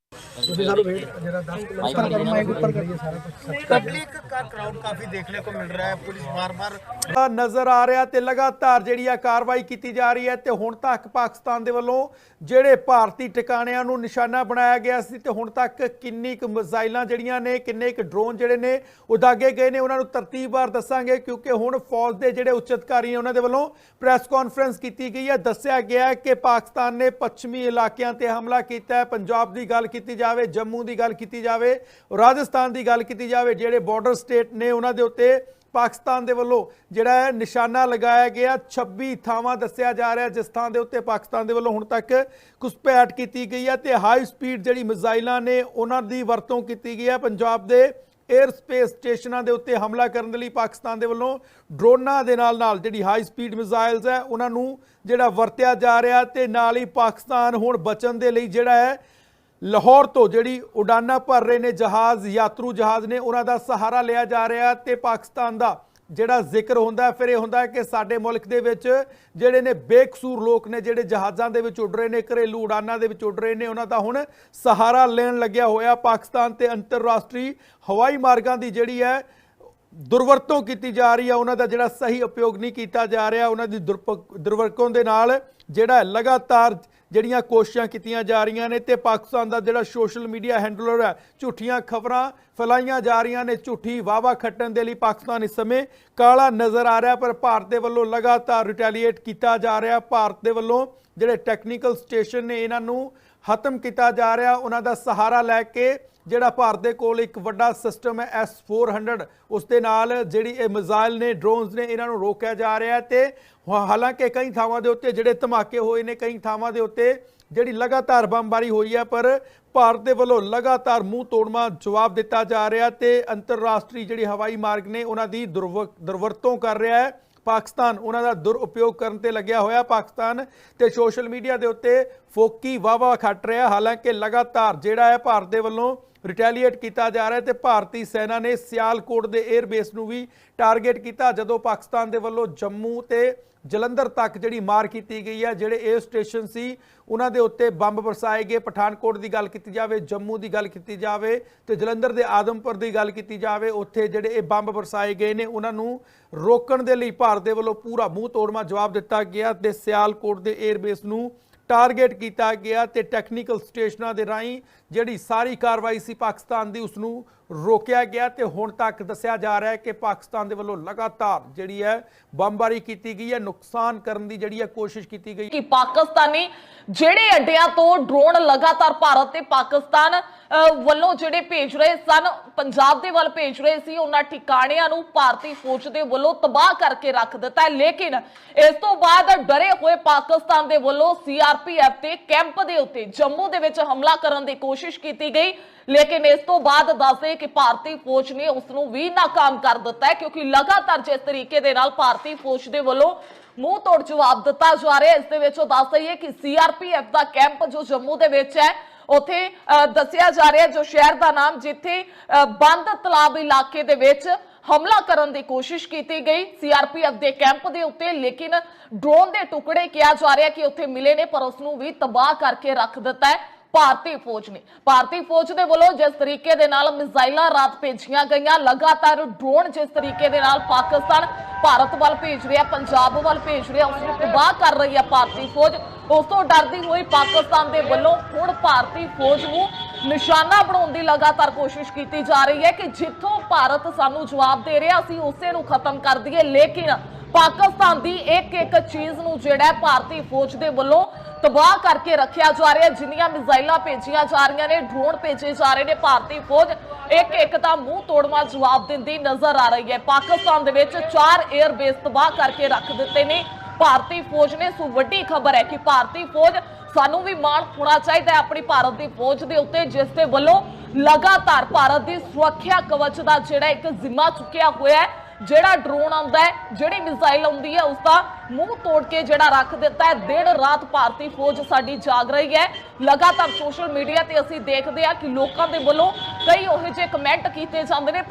ਨਜ਼ਰ ਆ ਰਿਹਾ ਤੇ ਲਗਾਤਾਰ ਜਿਹੜੀ ਆ ਕਾਰਵਾਈ ਕੀਤੀ ਜਾ ਰਹੀ ਹੈ ਤੇ ਹੁਣ ਤੱਕ ਪਾਕਿਸਤਾਨ ਦੇ ਵੱਲੋਂ ਜਿਹੜੇ ਭਾਰਤੀ ਟਿਕਾਣਿਆਂ ਨੂੰ ਨਿਸ਼ਾਨਾ ਬਣਾਇਆ ਗਿਆ ਸੀ ਤੇ ਹੁਣ ਤੱਕ ਕਿੰਨੀ ਕੁ ਮਿਜ਼ਾਈਲਾਂ ਜਿਹੜੀਆਂ ਨੇ ਕਿੰਨੇ ਕੁ ਡਰੋਨ ਜਿਹੜੇ ਨੇ ਉਡਾਗੇ ਗਏ ਨੇ। ਉਹਨਾਂ ਨੂੰ ਤਰਤੀਬਵਾਰ ਦੱਸਾਂਗੇ ਕਿਉਂਕਿ ਹੁਣ ਫੌਜ ਦੇ ਜਿਹੜੇ ਉੱਚ ਅਧਿਕਾਰੀ ਨੇ ਉਹਨਾਂ ਦੇ ਵੱਲੋਂ ਪ੍ਰੈਸ ਕਾਨਫਰੰਸ ਕੀਤੀ ਗਈ ਹੈ। ਦੱਸਿਆ ਗਿਆ ਕਿ ਪਾਕਿਸਤਾਨ ਨੇ ਪੱਛਮੀ ਇਲਾਕਿਆਂ ਤੇ ਹਮਲਾ ਕੀਤਾ ਹੈ। ਪੰਜਾਬ ਦੀ ਗੱਲ ਕੀਤੀ ਜਾ ਜਾਵੇ, ਜੰਮੂ ਦੀ ਗੱਲ ਕੀਤੀ ਜਾਵੇ, ਰਾਜਸਥਾਨ ਦੀ ਗੱਲ ਕੀਤੀ ਜਾਵੇ, ਜਿਹੜੇ ਬਾਰਡਰ ਸਟੇਟ ਨੇ ਉਹਨਾਂ ਦੇ ਉੱਤੇ ਪਾਕਿਸਤਾਨ ਦੇ ਵੱਲੋਂ ਜਿਹੜਾ ਹੈ ਨਿਸ਼ਾਨਾ ਲਗਾਇਆ ਗਿਆ 26 ਥਾਵਾਂ ਦੱਸਿਆ ਜਾ ਰਿਹਾ, ਜਿਸ ਥਾਂ ਦੇ ਉੱਤੇ ਪਾਕਿਸਤਾਨ ਦੇ ਵੱਲੋਂ ਹੁਣ ਤੱਕ ਘੁਸਪੈਠ ਕੀਤੀ ਗਈ ਹੈ ਤੇ ਹਾਈ ਸਪੀਡ ਜਿਹੜੀ ਮਿਜ਼ਾਈਲਾਂ ਨੇ ਉਹਨਾਂ ਦੀ ਵਰਤੋਂ ਕੀਤੀ ਗਈ ਹੈ। ਪੰਜਾਬ ਦੇ 에ਅਰ ਸਪੇਸ ਸਟੇਸ਼ਨਾਂ ਦੇ ਉੱਤੇ ਹਮਲਾ ਕਰਨ ਦੇ ਲਈ ਪਾਕਿਸਤਾਨ ਦੇ ਵੱਲੋਂ ਡਰੋਨਾਂ ਦੇ ਨਾਲ ਨਾਲ ਜਿਹੜੀ ਹਾਈ ਸਪੀਡ ਮਿਜ਼ਾਈਲਸ ਹੈ, ਉਹਨਾਂ ਨੂੰ ਜਿਹੜਾ ਵਰਤਿਆ ਜਾ ਰਿਹਾ ਤੇ ਨਾਲ ਹੀ ਪਾਕਿਸਤਾਨ ਹੁਣ ਬਚਣ ਦੇ ਲਈ ਜਿਹੜਾ ਹੈ ਲਾਹੌਰ ਤੋਂ ਜਿਹੜੀ ਉਡਾਨਾਂ ਭਰ ਰਹੇ ਨੇ ਜਹਾਜ਼, ਯਾਤਰੂ ਜਹਾਜ਼ ਨੇ, ਉਹਨਾਂ ਦਾ ਸਹਾਰਾ ਲਿਆ ਜਾ ਰਿਹਾ ਤੇ ਪਾਕਿਸਤਾਨ ਦਾ ਜਿਹੜਾ ਜ਼ਿਕਰ ਹੁੰਦਾ ਫਿਰ ਇਹ ਹੁੰਦਾ ਕਿ ਸਾਡੇ ਮੁਲਕ ਦੇ ਵਿੱਚ ਜਿਹੜੇ ਨੇ ਬੇਕਸੂਰ ਲੋਕ ਨੇ, ਜਿਹੜੇ ਜਹਾਜ਼ਾਂ ਦੇ ਵਿੱਚ ਉੱਡ ਰਹੇ ਨੇ, ਘਰੇਲੂ ਉਡਾਨਾਂ ਦੇ ਵਿੱਚ ਉੱਡ ਰਹੇ ਨੇ, ਉਹਨਾਂ ਦਾ ਹੁਣ ਸਹਾਰਾ ਲੈਣ ਲੱਗਿਆ ਹੋਇਆ ਪਾਕਿਸਤਾਨ ਤੇ ਅੰਤਰਰਾਸ਼ਟਰੀ ਹਵਾਈ ਮਾਰਗਾਂ ਦੀ ਜਿਹੜੀ ਹੈ, ਦੁਰਵਰਤੋਂ ਕੀਤੀ ਜਾ ਰਹੀ ਹੈ, ਉਹਨਾਂ ਦਾ ਜਿਹੜਾ ਸਹੀ ਉਪਯੋਗ ਨਹੀਂ ਕੀਤਾ ਜਾ ਰਿਹਾ, ਉਹਨਾਂ ਦੀ ਦੁਰਪ- ਦੁਰਵਰਤੋਂ ਦੇ ਨਾਲ ਜਿਹੜਾ ਲਗਾਤਾਰ ਜਿਹੜੀਆਂ ਕੋਸ਼ਿਸ਼ਾਂ ਕੀਤੀਆਂ ਜਾ ਰਹੀਆਂ ਨੇ ਤੇ ਪਾਕਿਸਤਾਨ ਦਾ ਜਿਹੜਾ ਸੋਸ਼ਲ ਮੀਡੀਆ ਹੈਂਡਲਰ ਹੈ, ਝੂਠੀਆਂ ਖਬਰਾਂ ਫੈਲਾਈਆਂ ਜਾ ਰਹੀਆਂ ਨੇ, ਝੂਠੀ ਵਾਵਾ ਖੱਟਣ ਦੇ ਲਈ ਪਾਕਿਸਤਾਨ ਇਸ ਸਮੇਂ ਕਾਲਾ ਨਜ਼ਰ ਆ ਰਿਹਾ, ਪਰ ਭਾਰਤ ਦੇ ਵੱਲੋਂ ਲਗਾਤਾਰ ਰਿਟੈਲੀਏਟ ਕੀਤਾ ਜਾ ਰਿਹਾ। ਭਾਰਤ ਦੇ ਵੱਲੋਂ ਜਿਹੜੇ ਟੈਕਨੀਕਲ ਸਟੇਸ਼ਨ ਨੇ, ਇਹਨਾਂ ਨੂੰ ਖਤਮ ਕੀਤਾ ਜਾ ਰਿਹਾ। ਉਹਨਾਂ ਦਾ ਸਹਾਰਾ ਲੈ ਕੇ ਜਿਹੜਾ ਭਾਰਤ ਦੇ ਕੋਲ ਇੱਕ ਵੱਡਾ ਸਿਸਟਮ ਹੈ S400 ਉਸ ਦੇ ਨਾਲ ਜਿਹੜੀ ਇਹ ਮਿਜ਼ਾਈਲ ਨੇ ਡਰੋਨਸ ਨੇ, ਇਹਨਾਂ ਨੂੰ ਰੋਕਿਆ ਜਾ ਰਿਹਾ ਹੈ ਤੇ ਹਾਲਾਂਕਿ ਕਈ ਥਾਵਾਂ ਦੇ ਉੱਤੇ ਜਿਹੜੇ ਧਮਾਕੇ ਹੋਏ ਨੇ, ਕਈ ਥਾਵਾਂ ਦੇ ਉੱਤੇ ਜਿਹੜੀ ਲਗਾਤਾਰ ਬੰਬਾਰੀ ਹੋਈ ਹੈ, ਪਰ ਭਾਰਤ ਦੇ ਵੱਲੋਂ ਲਗਾਤਾਰ ਮੂੰਹ ਤੋੜਮਾ ਜਵਾਬ ਦਿੱਤਾ ਜਾ ਰਿਹਾ ਤੇ ਅੰਤਰਰਾਸ਼ਟਰੀ ਜਿਹੜੀ ਹਵਾਈ ਮਾਰਗ ਨੇ, ਉਹਨਾਂ ਦੀ ਦੁਰਵ- ਦੁਰਵਰਤੋਂ ਕਰ ਰਿਹਾ ਹੈ। ਪਾਕਿਸਤਾਨ ਉਹਨਾਂ ਦਾ ਦੁਰਉਪਯੋਗ ਕਰਨ ਤੇ ਲੱਗਿਆ ਹੋਇਆ, ਪਾਕਿਸਤਾਨ ਤੇ ਸੋਸ਼ਲ ਮੀਡੀਆ ਦੇ ਉੱਤੇ ਫੋਕੀ ਵਾਵਾ ਖੱਟ ਰਿਹਾ ਹਾਲਾਂਕਿ ਲਗਾਤਾਰ ਜਿਹੜਾ ਹੈ, ਭਾਰਤ ਦੇ ਵੱਲੋਂ ਰਿਟੈਲੀਏਟ ਕੀਤਾ ਜਾ ਰਿਹਾ ਤੇ ਭਾਰਤੀ ਸੈਨਾ ਨੇ ਸਿਆਲਕੋਟ ਦੇ 에ਅਰਬੇਸ ਨੂੰ ਵੀ ਟਾਰਗੇਟ ਕੀਤਾ, ਜਦੋਂ ਪਾਕਿਸਤਾਨ ਦੇ ਵੱਲੋਂ ਜੰਮੂ ਤੇ ਜਲੰਧਰ ਤੱਕ ਜਿਹੜੀ ਮਾਰ ਕੀਤੀ ਗਈ ਹੈ, ਜਿਹੜੇ 에ਅਰ ਸਟੇਸ਼ਨ ਸੀ, ਉਹਨਾਂ ਦੇ ਉੱਤੇ ਬੰਬ ਵਰਸਾਏ ਗਏ। ਪਠਾਨਕੋਟ ਦੀ ਗੱਲ ਕੀਤੀ ਜਾਵੇ, ਜੰਮੂ ਦੀ ਗੱਲ ਕੀਤੀ ਜਾਵੇ ਤੇ ਜਲੰਧਰ ਦੇ ਆਦਮਪੁਰ ਦੀ ਗੱਲ ਕੀਤੀ ਜਾਵੇ, ਉੱਥੇ ਜਿਹੜੇ ਇਹ ਬੰਬ ਵਰਸਾਏ ਗਏ ਨੇ, ਉਹਨਾਂ ਨੂੰ ਰੋਕਣ ਦੇ ਲਈ ਭਾਰਤ ਦੇ ਵੱਲੋਂ ਪੂਰਾ ਮੂੰਹ ਤੋੜਵਾ ਜਵਾਬ ਦਿੱਤਾ ਗਿਆ ਤੇ ਸਿਆਲਕੋਟ ਦੇ 에ਅਰਬੇਸ ਨੂੰ ਟਾਰਗੇਟ ਕੀਤਾ ਗਿਆ ਤੇ ਟੈਕਨੀਕਲ ਸਟੇਸ਼ਨਾਂ ਦੇ ਰਾਹੀਂ ਜਿਹੜੀ ਸਾਰੀ ਕਾਰਵਾਈ ਸੀ ਪਾਕਿਸਤਾਨ ਦੀ ਉਸ ਨੂੰ ਰੋਕਿਆ ਗਿਆ ਤੇ ਹੁਣ ਤੱਕ ਦੱਸਿਆ ਜਾ ਰਿਹਾ ਹੈ ਕਿ ਪਾਕਿਸਤਾਨ ਦੇ ਵੱਲੋਂ ਲਗਾਤਾਰ ਜਿਹੜੀ ਹੈ ਬੰਬਾਰੀ ਕੀਤੀ ਗਈ ਹੈ, ਨੁਕਸਾਨ ਕਰਨ ਦੀ ਜਿਹੜੀ ਹੈ ਕੋਸ਼ਿਸ਼ ਕੀਤੀ ਗਈ ਕਿ ਪਾਕਿਸਤਾਨੀ ਜਿਹੜੇ ਅੱਡਿਆਂ ਤੋਂ ਡਰੋਨ ਲਗਾਤਾਰ ਭਾਰਤ ਤੇ ਪਾਕਿਸਤਾਨ ਵੱਲੋਂ ਜਿਹੜੇ ਭੇਜ ਰਹੇ ਸਨ, ਪੰਜਾਬ ਦੇ ਵੱਲ ਭੇਜ ਰਹੇ ਸੀ, ਉਹਨਾਂ ਠਿਕਾਣਿਆਂ ਨੂੰ ਭਾਰਤੀ ਫੌਜ ਦੇ ਵੱਲੋਂ ਤਬਾਹ ਕਰਕੇ ਰੱਖ ਦਿੱਤਾ ਹੈ। ਲੇਕਿਨ ਇਸ ਤੋਂ ਬਾਅਦ ਡਰੇ ਹੋਏ ਪਾਕਿਸਤਾਨ ਦੇ ਵੱਲੋਂ ਸੀਆਰਪੀਐਫ ਤੇ ਕੈਂਪ ਦੇ ਉੱਤੇ ਜੰਮੂ ਦੇ ਵਿੱਚ ਹਮਲਾ ਕਰਨ ਦੀ ਕੋਸ਼ਿਸ਼ ਕੀਤੀ ਗਈ। ਲੇਕਿਨ ਇਸ ਤੋਂ ਬਾਅਦ ਦੱਸਦੇ ਕਿ ਭਾਰਤੀ ਫੌਜ ਨੇ ਉਸ ਨੂੰ ਵੀ ਨਾਕਾਮ ਕਰ ਦਿੱਤਾ ਹੈ, ਕਿਉਂਕਿ ਲਗਾਤਾਰ ਜਿਸ ਤਰੀਕੇ ਦੇ ਨਾਲ ਭਾਰਤੀ ਫੌਜ ਦੇ ਵੱਲੋਂ ਮੂੰਹ ਤੋੜ ਜਵਾਬ ਦਿੱਤਾ ਜਾ ਰਿਹਾ ਹੈ। ਇਸ ਦੇ ਵਿੱਚ ਉਹ ਦੱਸ ਰਹੀ ਹੈ ਕਿ ਸੀਆਰਪੀਐਫ ਦਾ ਕੈਂਪ ਜੋ ਜੰਮੂ ਦੇ ਵਿੱਚ ਹੈ ਉੱਥੇ ਅ, ਦੱਸਿਆ ਜਾ ਰਿਹਾ ਜੋ ਸ਼ਹਿਰ ਦਾ ਨਾਮ ਜਿੱਥੇ ਅ, ਬੰਦ ਤਲਾਬ ਇਲਾਕੇ ਦੇ ਵਿੱਚ ਹਮਲਾ ਕਰਨ ਦੀ ਕੋਸ਼ਿਸ਼ ਕੀਤੀ ਗਈ। ਸੀਆਰਪੀਐਫ ਦੇ ਕੈਂਪ ਦੇ ਉੱਤੇ ਲੇਕਿਨ ਡਰੋਨ ਦੇ ਟੁਕੜੇ ਕਿਹਾ ਜਾ ਰਿਹਾ ਕਿ ਉੱਥੇ ਮਿਲੇ ਨੇ ਪਰ ਉਸ ਨੂੰ ਵੀ ਤਬਾਹ ਕਰਕੇ ਰੱਖ ਦਿੱਤਾ ਹੈ। ਭਾਰਤੀ ਫੌਜ ਨੇ। ਭਾਰਤੀ ਫੌਜ ਦੇ ਵੱਲੋਂ ਜਿਸ ਤਰੀਕੇ ਦੇ ਨਾਲ ਮਿਜ਼ਾਈਲਾਂ ਰਾਤ ਭੇਜੀਆਂ ਗਈਆਂ, ਲਗਾਤਾਰ ਡਰੋਨ ਜਿਸ ਤਰੀਕੇ ਦੇ ਨਾਲ ਪਾਕਿਸਤਾਨ ਭਾਰਤ ਵੱਲ ਭੇਜ ਰਿਹਾ, ਪੰਜਾਬ ਵੱਲ ਭੇਜ ਰਿਹਾ, ਉਸ ਨੂੰ ਤਬਾਹ ਕਰ ਰਹੀ ਹੈ ਭਾਰਤੀ ਫੌਜ। ਉਸ ਤੋਂ ਡਰਦੀ ਹੋਈ ਪਾਕਿਸਤਾਨ ਦੇ ਵੱਲੋਂ ਹੁਣ ਭਾਰਤੀ ਫੌਜ ਨੂੰ ਨਿਸ਼ਾਨਾ ਬਣਾਉਣ ਦੀ ਲਗਾਤਾਰ ਕੋਸ਼ਿਸ਼ ਕੀਤੀ ਜਾ ਰਹੀ ਹੈ ਕਿ ਜਿੱਥੋਂ ਭਾਰਤ ਸਾਨੂੰ ਜਵਾਬ ਦੇ ਰਿਹਾ, ਅਸੀਂ ਉਸੇ ਨੂੰ ਖਤਮ ਕਰ ਦਈਏ। ਲੇਕਿਨ ਪਾਕਿਸਤਾਨ ਦੀ ਇੱਕ ਇੱਕ ਚੀਜ਼ ਨੂੰ ਜਿਹੜਾ ਭਾਰਤੀ ਫੌਜ ਦੇ ਵੱਲੋਂ ਤਬਾਹ ਕਰਕੇ ਰੱਖਿਆ ਜਾ ਰਿਹਾ ਜਿੰਨੀਆਂ ਮਿਜ਼ਾਈਲਾਂ ਭੇਜੀਆਂ ਜਾ ਰਹੀਆਂ ਨੇ, ਡਰੋਨ ਭੇਜੇ ਜਾ ਰਹੇ ਨੇ। ਭਾਰਤੀ ਫੌਜ ਇੱਕ ਇੱਕ ਤਾਂ ਮੂੰਹ ਤੋੜਵਾ ਜਵਾਬ ਦਿੰਦੀ ਨਜ਼ਰ ਆ ਰਹੀ ਹੈ। ਪਾਕਿਸਤਾਨ ਦੇ ਵਿੱਚ ਚਾਰ 에ਅਰ ਬੇਸ ਤਬਾਹ ਕਰਕੇ ਰੱਖ ਦਿੱਤੇ ਨੇ। ਭਾਰਤੀ ਫੌਜ ਨੇ, ਸੋ ਵੱਡੀ ਖਬਰ ਹੈ ਕਿ ਭਾਰਤੀ ਫੌਜ ਸਾਨੂੰ ਵੀ ਮਾਣ ਹੋਣਾ ਚਾਹੀਦਾ ਹੈ ਆਪਣੀ ਭਾਰਤ ਦੀ ਫੌਜ ਦੇ ਉੱਤੇ, ਜਿਸ ਦੇ ਵੱਲੋਂ ਲਗਾਤਾਰ ਭਾਰਤ ਦੀ ਸੁਰੱਖਿਆ ਕਵਚ ਦਾ ਜਿਹੜਾ ਇੱਕ ਜ਼ਿੰਮਾ ਚੁੱਕਿਆ ਹੋਇਆ ਹੈ। ਜਿਹੜਾ ਡਰੋਨ ਆਉਂਦਾ ਹੈ, ਜਿਹੜੀ ਮਿਜ਼ਾਈਲ ਆਉਂਦੀ ਹੈ ਉਸ ਦਾ ਮੂੰਹ ਤੋੜ ਕੇ ਜਿਹੜਾ ਰੱਖ ਦਿੱਤਾ ਹੈ। ਦਿਨ ਰਾਤ ਭਾਰਤੀ ਫੌਜ ਸਾਡੀ ਜਾਗ ਰਹੀ ਹੈ। ਲਗਾਤਾਰ ਸੋਸ਼ਲ ਮੀਡੀਆ ਤੇ ਅਸੀਂ ਦੇਖਦੇ ਹਾਂ ਕਿ ਲੋਕਾਂ ਦੇ ਵੱਲੋਂ ਕਈ ਉਹੋ ਜਿਹੇ ਕਮੈਂਟ ਕੀਤੇ ਜਾਂਦੇ ਨੇ, ਪਰ